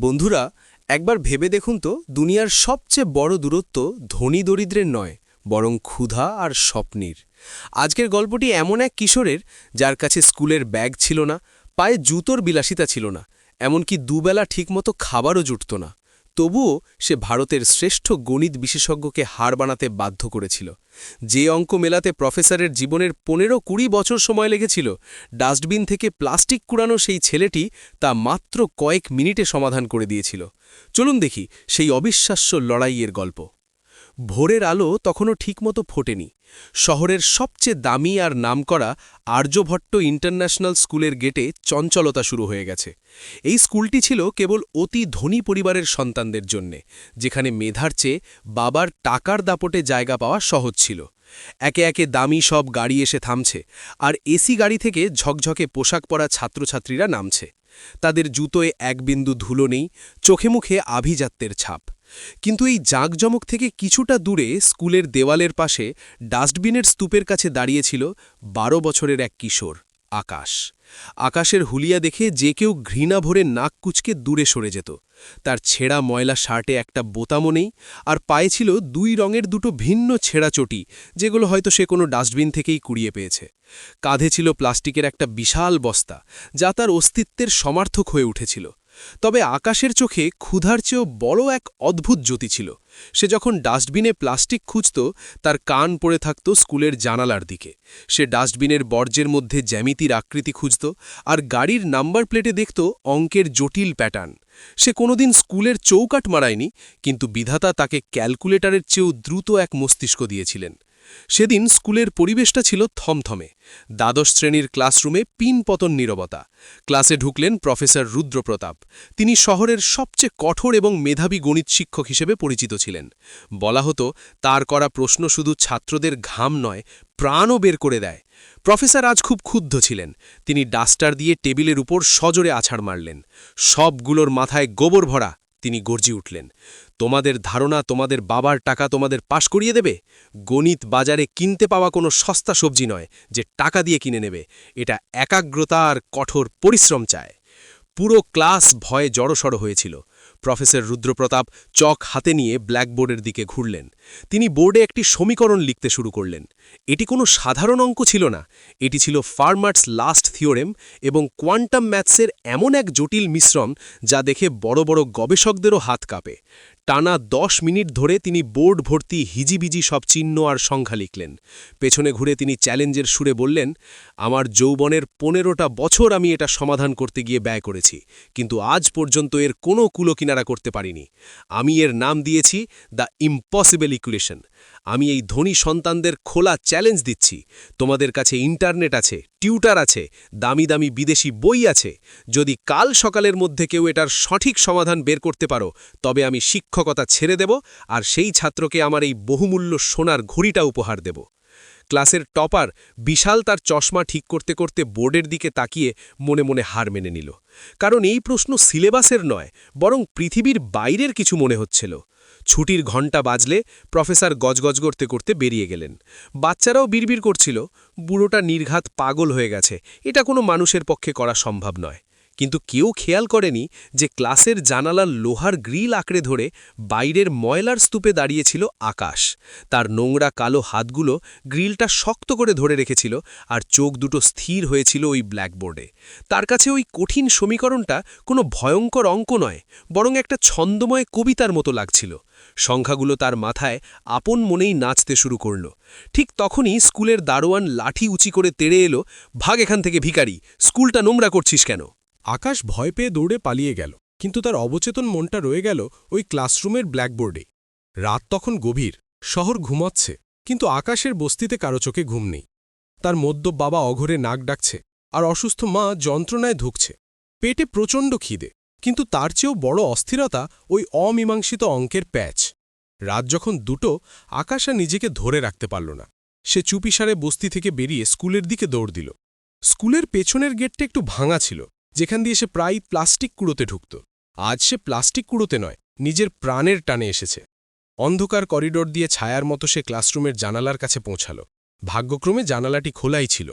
বন্ধুরা, একবার ভেবে দেখুন তো, দুনিয়ার সবচেয়ে বড় দূরত্ব ধনী দরিদ্রের নয়, বরং ক্ষুধা আর স্বপ্নের। আজকের গল্পটি এমন এক কিশোরের, যার কাছে স্কুলের ব্যাগ ছিল না, পায়ে জুতোর বিলাসিতা ছিল না, এমনকি দুবেলা ঠিকমতো খাবারও জুটত না। তবুও সে ভারতের শ্রেষ্ঠ গণিত বিশেষজ্ঞকে হার বানাতে বাধ্য করেছিল। যে অঙ্ক মেলাতে প্রফেসরের জীবনের পনেরো কুড়ি বছর সময় লেগেছিল, ডাস্টবিন থেকে প্লাস্টিক কুড়ানো সেই ছেলেটি তা মাত্র কয়েক মিনিটে সমাধান করে দিয়েছিল। চলুন দেখি সেই অবিশ্বাস্য লড়াইয়ের গল্প। ভোরের আলো তখনও ঠিকমতো ফোটেনি। শহরের সবচেয়ে দামি আর নামকরা আর্যভট্ট ইন্টারন্যাশনাল স্কুলের গেটে চঞ্চলতা শুরু হয়ে গেছে। এই স্কুলটি ছিল কেবল অতি ধনী পরিবারের সন্তানদের জন্যে, যেখানে মেধার চেয়ে বাবার টাকার দাপটে জায়গা পাওয়া সহজ ছিল। একে একে দামি সব গাড়ি এসে থামছে, আর এসি গাড়ি থেকে ঝকঝকে পোশাক পরা ছাত্রছাত্রীরা নামছে। তাদের জুতোয় এক বিন্দু ধুলো নেই, চোখে মুখে আভিজাত্যের ছাপ। কিন্তু এই জাঁকজমক থেকে কিছুটা দূরে স্কুলের দেওয়ালের পাশে ডাস্টবিনের স্তূপের কাছে দাঁড়িয়েছিল বারো বছরের এক কিশোর, আকাশ। আকাশের হুলিয়া দেখে যে কেউ ঘৃণা ভরে নাক কুচকে দূরে সরে যেত। তার ছেঁড়া ময়লা শার্টে একটা বোতামও নেই আর পায়ে ছিল দুই রঙের দুটো ভিন্ন ছেঁড়া চটি, যেগুলো হয়তো সে কোনো ডাস্টবিন থেকেই কুড়িয়ে পেয়েছে। কাঁধে ছিল প্লাস্টিকের একটা বিশাল বস্তা, যা তার অস্তিত্বের সমার্থক হয়ে উঠেছিল। তবে আকাশের চোখে ক্ষুধার চেয়েও বড় এক অদ্ভুত জ্যোতি ছিল। সে যখন ডাস্টবিনে প্লাস্টিক খুঁজত, তার কান পড়ে থাকত স্কুলের জানালার দিকে। সে ডাস্টবিনের বর্জ্যের মধ্যে জ্যামিতির আকৃতি খুঁজত আর গাড়ির নাম্বার প্লেটে দেখত অঙ্কের জটিল প্যাটার্ন। সে কোনোদিন স্কুলের চৌকাট মারায়নি, কিন্তু বিধাতা তাকে ক্যালকুলেটরের চেয়েও দ্রুত এক মস্তিষ্ক দিয়েছিলেন। সেদিন স্কুলের পরিবেশটা ছিল থমথমে। দ্বাদশ শ্রেণির ক্লাসরুমে পিন পতন নীরবতা। ক্লাসে ঢুকলেন প্রফেসর রুদ্রপ্রতাপ। তিনি শহরের সবচেয়ে কঠোর এবং মেধাবী গণিত শিক্ষক হিসেবে পরিচিত ছিলেন। বলা হতো, তার করা প্রশ্ন শুধু ছাত্রদের ঘাম নয়, প্রাণও বের করে দেয়। প্রফেসর আজ খুব ক্ষুব্ধ ছিলেন। তিনি ডাস্টার দিয়ে টেবিলের উপর সজোরে আছাড় মারলেন। সবগুলোর মাথায় গোবর ভরা তিনি গর্জি উঠলেন। তোমাদের ধারণা, তোমাদের বাবার টাকা তোমাদের পাশ করিয়ে দেবে? গণিত বাজারে কিনতে পাওয়া কোনো সস্তা সবজি নয় যে টাকা দিয়ে কিনে নেবে। এটা একাগ্রতার কঠোর পরিশ্রম চায়। পুরো ক্লাস ভয়ে জড়সড় হয়েছিল। প্রফেসর রুদ্রপ্রতাপ চক হাতে নিয়ে ব্ল্যাকবোর্ডের দিকে ঘুরলেন। তিনি বোর্ডে একটি সমীকরণ লিখতে শুরু করলেন। এটি কোনো সাধারণ অঙ্ক ছিল না। এটি ছিল ফার্মার্টস লাস্ট থিওরেম এবং কোয়ান্টাম ম্যাথসের এমন এক জটিল মিশ্রণ যা দেখে বড় বড় গবেষকদেরও হাত কাঁপে। টানা দশ মিনিট ধরে তিনি বোর্ড ভর্তি হিজিবিজি সব চিহ্ন আর সংখ্যা লিখলেন। পেছনে ঘুরে তিনি চ্যালেঞ্জের সুরে বললেন আমার যৌবনের পনেরোটা বছর আমি এটা সমাধান করতে গিয়ে ব্যয় করেছি, কিন্তু আজ পর্যন্ত এর কোনো কুলোকিনারা করতে পারিনি। আমি এর নাম দিয়েছি দ্য ইম্পসিবল ইকুয়েশন। আমি এই ধনী সন্তানদের খোলা চ্যালেঞ্জ দিচ্ছি। তোমাদের কাছে ইন্টারনেট আছে, টিউটার আছে, দামি দামি বিদেশি বই আছে। যদি কাল সকালের মধ্যে কেউ এটার সঠিক সমাধান বের করতে পারো, তবে আমি শিক্ষকতা ছেড়ে দেব আর সেই ছাত্রকে আমার এই বহুমূল্য সোনার ঘড়িটা উপহার দেব। ক্লাসের টপার বিশাল তার চশমা ঠিক করতে করতে বোর্ডের দিকে তাকিয়ে মনে মনে হার মেনে নিল। কারণ এই প্রশ্ন সিলেবাসের নয়, বরং পৃথিবীর বাইরের কিছু মনে হচ্ছিল। ছুটির ঘণ্টা বাজলে প্রফেসর গজগজ করতে করতে বেরিয়ে গেলেন। বাচ্চারাও বিড়বিড় করছিল, বুড়োটা নির্ঘাত পাগল হয়ে গেছে। এটা কোনো মানুষের পক্ষে করা সম্ভব নয়। কিন্তু কেউ খেয়াল করেনি যে ক্লাসের জানালার লোহার গ্রিল আঁকড়ে ধরে বাইরের ময়লার স্তূপে দাঁড়িয়েছিল আকাশ। তার নোংরা কালো হাতগুলো গ্রিলটা শক্ত করে ধরে রেখেছিল আর চোখ দুটো স্থির হয়েছিল ওই ব্ল্যাকবোর্ডে। তার কাছে ওই কঠিন সমীকরণটা কোনো ভয়ঙ্কর অঙ্ক নয়, বরং একটা ছন্দময় কবিতার মতো লাগছিল। সংখ্যাগুলো তার মাথায় আপন মনেই নাচতে শুরু করল। ঠিক তখনই স্কুলের দারোয়ান লাঠি উঁচি করে তেড়ে এলো, ভাগ এখান থেকে ভিকারি স্কুলটা নোংরা করছিস কেন? আকাশ ভয় পেয়ে দৌড়ে পালিয়ে গেল, কিন্তু তার অবচেতন মনটা রয়ে গেল ওই ক্লাসরুমের ব্ল্যাকবোর্ডে। রাত তখন গভীর, শহর ঘুমাচ্ছে, কিন্তু আকাশের বস্তিতে কারও চোখে ঘুম নেই। তার মদ্য বাবা অঘরে নাক ডাকছে, আর অসুস্থ মা যন্ত্রণায় ধুকছে। পেটে প্রচণ্ড খিদে, কিন্তু তার চেয়েও বড় অস্থিরতা ওই অমীমাংসিত অঙ্কের প্যাচ। রাত যখন দুটো, আকাশ নিজেকে ধরে রাখতে পারল না। সে চুপিসারে বস্তি থেকে বেরিয়ে স্কুলের দিকে দৌড় দিল। স্কুলের পেছনের গেটটা একটু ভাঙা ছিল। যেখান দিয়ে সে প্রায় প্লাস্টিক কুড়োতে ঢুকত। আজ সে প্লাস্টিক কুড়োতে নয়, নিজের প্রাণের টানে এসেছে। অন্ধকার করিডোর দিয়ে ছায়ার মতো সে ক্লাসরুমের জানালার কাছে পৌঁছাল। ভাগ্যক্রমে জানালাটি খোলাই ছিল।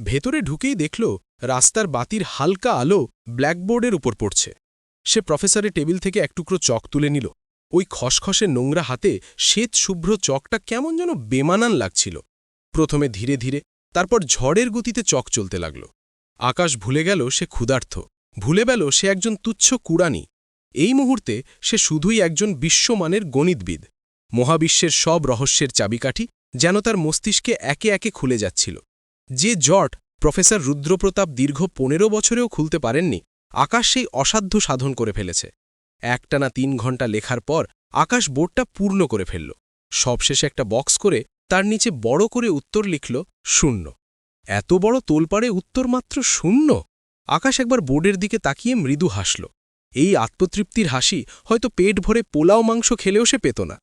ভেতরে ঢুকেই দেখল, রাস্তার বাতির হালকা আলো ব্ল্যাকবোর্ডের উপর পড়ছে। সে প্রফেসরের টেবিল থেকে এক টুকরো চক তুলে নিল। ওই খসখসে নোংরা হাতে শ্বেত শুভ্র চকটা কেমন যেন বেমানান লাগছিল। প্রথমে ধীরে ধীরে, তারপর ঝড়ের গতিতে চক চলতে লাগল। আকাশ ভুলে গেল সে ক্ষুধার্থ। ভুলে গেল সে একজন তুচ্ছ কুড়ানি। এই মুহূর্তে সে শুধুই একজন বিশ্বমানের গণিতবিদ। মহাবিশ্বের সব রহস্যের চাবিকাঠি যেন তার মস্তিষ্কে একে একে খুলে যাচ্ছিল। যে জট প্রফেসর রুদ্রপ্রতাপ দীর্ঘ পনেরো বছরেও খুলতে পারেননি, আকাশ সেই অসাধ্য সাধন করে ফেলেছে। একটানা তিন ঘণ্টা লেখার পর আকাশ বোর্ডটা পূর্ণ করে ফেলল। সবশেষে একটা বক্স করে তার নিচে বড় করে উত্তর লিখল, শূন্য। এত বড় তোলপাড়ে উত্তর মাত্র শূন্য। আকাশ একবার বোর্ডের দিকে তাকিয়ে মৃদু হাসল। এই আত্মতৃপ্তির হাসি হয়তো পেট ভরে পোলাও মাংস খেলেও সে পেত না।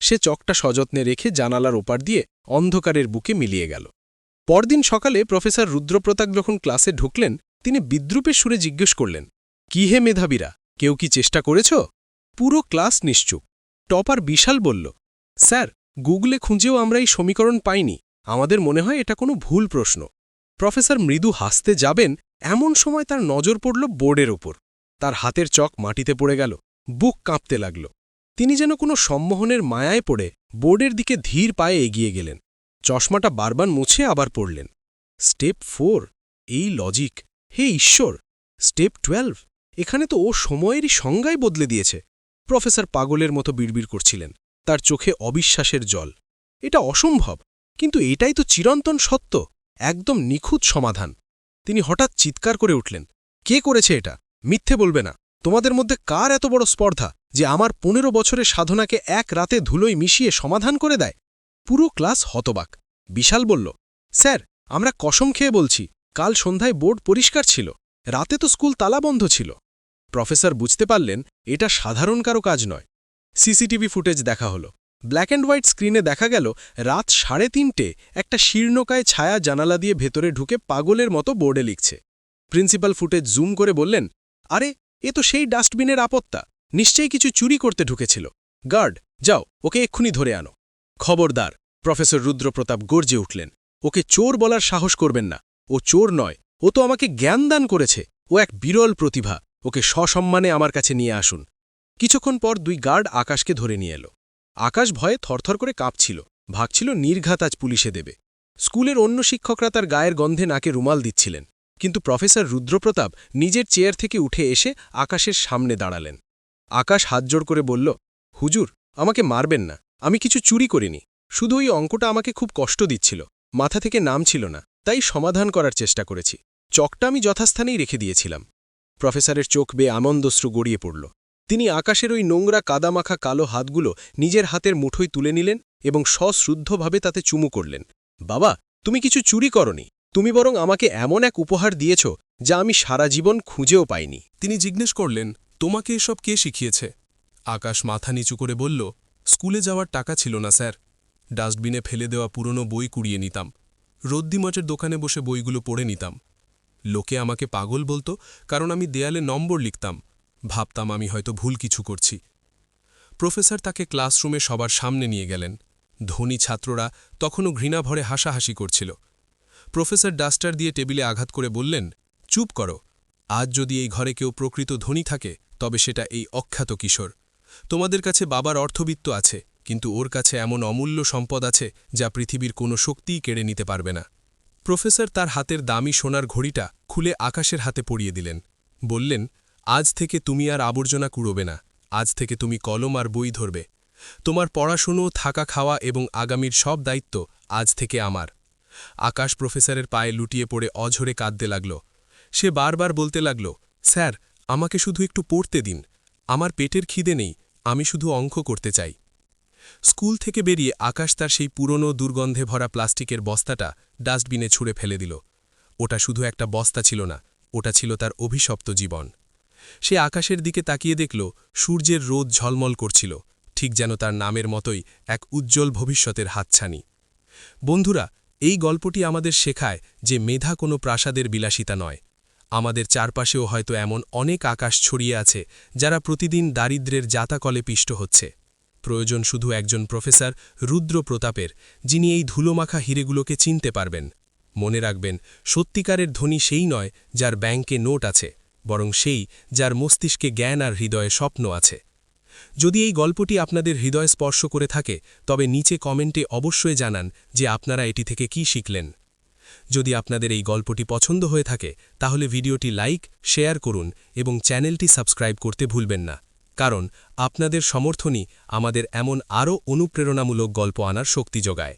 সে চকটা সযত্নে রেখে জানালার ওপার দিয়ে অন্ধকারের বুকে মিলিয়ে গেল। পরদিন সকালে প্রফেসর রুদ্রপ্রতাপ যখন ক্লাসে ঢুকলেন, তিনি বিদ্রুপের সুরে জিজ্ঞেস করলেন, কি হে মেধাবীরা, কেউ কি চেষ্টা করেছ? পুরো ক্লাস নিশ্চুপ। টপার বিশাল বলল, স্যার, গুগলে খুঁজেও আমরা এই সমীকরণ পাইনি। আমাদের মনে হয় এটা কোনো ভুল প্রশ্ন। প্রফেসর মৃদু হাসতে যাবেন, এমন সময় তার নজর পড়ল বোর্ডের ওপর। তার হাতের চক মাটিতে পড়ে গেল, বুক কাঁপতে লাগল। তিনি যেন কোনো সম্মোহনের মায়ায় পড়ে বোর্ডের দিকে ধীর পায়ে এগিয়ে গেলেন। চশমাটা বারবার মুছে আবার পড়লেন। স্টেপ ফোর, এই লজিক, হে ঈশ্বর! স্টেপ টুয়েলভ, এখানে তো ও সময়েরই সংজ্ঞাই বদলে দিয়েছে। প্রফেসর পাগলের মতো বিড়বিড় করছিলেন, তার চোখে অবিশ্বাসের জল। এটা অসম্ভব! কিন্তু এটাই তো চিরন্তন সত্য, একদম নিখুঁত সমাধান। তিনি হঠাৎ চিৎকার করে উঠলেন, কে করেছে এটা? মিথ্যে বলবে না। তোমাদের মধ্যে কার এত বড় স্পর্ধা যে আমার পনেরো বছরের সাধনাকে এক রাতে ধুলোয় মিশিয়ে সমাধান করে দেয়? পুরো ক্লাস হতবাক। বিশাল বলল, স্যার, আমরা কসম খেয়ে বলছি, কাল সন্ধ্যায় বোর্ড পরিষ্কার ছিল, রাতে তো স্কুল তালাবন্ধ ছিল। প্রফেসর বুঝতে পারলেন, এটা সাধারণ কারও কাজ নয়। সিসিটিভি ফুটেজ দেখা হলো। ব্ল্যাক অ্যান্ড হোয়াইট স্ক্রিনে দেখা গেল রাত সাড়ে তিনটে একটা শীর্ণকায় ছায়া জানালা দিয়ে ভেতরে ঢুকে পাগলের মতো বোর্ডে লিখছে। প্রিন্সিপাল ফুটেজ জুম করে বললেন, আরে, এ তো সেই ডাস্টবিনের আপত্তা। নিশ্চয়ই কিছু চুরি করতে ঢুকেছিল। গার্ড যাও, ওকে এক্ষুনি ধরে আনো। খবরদার, প্রফেসর রুদ্রপ্রতাপ গর্জে উঠলেন। ওকে চোর বলার সাহস করবেন না। ও চোর নয়। ও তো আমাকে জ্ঞানদান করেছে। ও এক বিরল প্রতিভা। ওকে সসম্মানে আমার কাছে নিয়ে আসুন। কিছুক্ষণ পর দুই গার্ড আকাশকে ধরে নিয়ে এলো। আকাশ ভয়ে থরথর করে কাঁপছিল। ভাগছিল নির্ঘাত আজ পুলিশে দেবে। স্কুলের অন্য শিক্ষকরা তার গায়ের গন্ধে নাকে রুমাল দিচ্ছিলেন। কিন্তু প্রফেসর রুদ্রপ্রতাপ নিজের চেয়ার থেকে উঠে এসে আকাশের সামনে দাঁড়ালেন। আকাশ হাতজোড় করে বলল, হুজুর, আমাকে মারবেন না। আমি কিছু চুরি করিনি। শুধু ওই অঙ্কটা আমাকে খুব কষ্ট দিচ্ছিল। মাথা থেকে নাম ছিল না, তাই সমাধান করার চেষ্টা করেছি। চকটা আমি যথাস্থানেই রেখে দিয়েছিলাম। প্রফেসরের চোখ বেয়ে আনন্দশ্রু গড়িয়ে পড়ল। তিনি আকাশের ওই নোংরা কাদামাখা কালো হাতগুলো নিজের হাতের মুঠোয় তুলে নিলেন এবং সশ্রুদ্ধভাবে তাতে চুমু করলেন। বাবা, তুমি কিছু চুরি করনি। তুমি বরং আমাকে এমন এক উপহার দিয়েছ যা আমি সারা জীবন খুঁজেও পাইনি। তিনি জিজ্ঞেস করলেন, তোমাকে এসব কে শিখিয়েছে? আকাশ মাথা নিচু করে বলল, স্কুলে যাওয়ার টাকা ছিল না, স্যার। ডাস্টবিনে ফেলে দেওয়া পুরনো বই কুড়িয়ে নিতাম। রদ্দিমঠের দোকানে বসে বইগুলো পড়ে নিতাম। লোকে আমাকে পাগল বলতো, কারণ আমি দেয়ালে নম্বর লিখতাম। ভাবতাম আমি হয়তো ভুল কিছু করছি। প্রফেসর তাকে ক্লাসরুমে সবার সামনে নিয়ে গেলেন। ধনী ছাত্ররা তখনও ঘৃণাভরে হাসাহাসি করছিল। প্রফেসর ডাস্টার দিয়ে টেবিলে আঘাত করে বললেন, চুপ করো। আজ যদি এই ঘরে কেউ প্রকৃত ধনী থাকে, তবে সেটা এই অখ্যাত কিশোর। তোমাদের কাছে বাবার অর্থবিত্ত আছে, কিন্তু ওর কাছে এমন অমূল্য সম্পদ আছে যা পৃথিবীর কোনো শক্তিই কেড়ে নিতে পারবে না। প্রফেসর তার হাতের দামি সোনার ঘড়িটা খুলে আকাশের হাতে পরিয়ে দিলেন। বললেন আজ থেকে তুমি আর আবর্জনা কুড়োবে না, আজ থেকে তুমি কলম আর বই ধরবে। তোমার পড়াশুনো, থাকা খাওয়া এবং আগামীর সব দায়িত্ব আজ থেকে আমার। আকাশ প্রফেসরের পায়ে লুটিয়ে পড়ে অঝরে কাঁদতে লাগল। সে বারবার বলতে লাগল, স্যার, আমাকে শুধু একটু পড়তে দিন। আমার পেটের খিদে নেই, আমি শুধু অঙ্ক করতে চাই। স্কুল থেকে বেরিয়ে আকাশ তার সেই পুরনো দুর্গন্ধে ভরা প্লাস্টিকের বস্তাটা ডাস্টবিনে ছুঁড়ে ফেলে দিল। ওটা শুধু একটা বস্তা ছিল না, ওটা ছিল তার অভিশপ্ত জীবন। সে আকাশের দিকে তাকিয়ে দেখল, সূর্যের রোদ ঝলমল করছিল, ঠিক যেন তার নামের মতোই এক উজ্জ্বল ভবিষ্যতের হাতছানি। বন্ধুরা, এই গল্পটি আমাদের শেখায় যে মেধা কোনো প্রাসাদের বিলাসিতা নয়। আমাদের চারপাশেও হয়তো এমন অনেক আকাশ ছড়িয়ে আছে যারা প্রতিদিন দারিদ্রের জাতাকলে পিষ্ট হচ্ছে। প্রয়োজন শুধু একজন প্রফেসর রুদ্র প্রতাপের, যিনি এই ধুলোমাখা হিরেগুলোকে চিনতে পারবেন। মনে রাখবেন, সত্যিকারের ধনী সেই নয় যার ব্যাংকে নোট আছে। বরং সেই যার মস্তিষ্কে জ্ঞান আর হৃদয়ে স্বপ্ন আছে। যদি এই গল্পটি আপনাদের হৃদয় স্পর্শ করে থাকে, তবে নিচে কমেন্টে অবশ্যই জানান যে আপনারা এটি থেকে কি শিখলেন। যদি আপনাদের এই গল্পটি পছন্দ হয়ে থাকে, তাহলে ভিডিওটি লাইক, শেয়ার করুন এবং চ্যানেলটি সাবস্ক্রাইব করতে ভুলবেন না। কারণ আপনাদের সমর্থনই আমাদের এমন আরও অনুপ্রেরণামূলক গল্প আনার শক্তি যোগায়।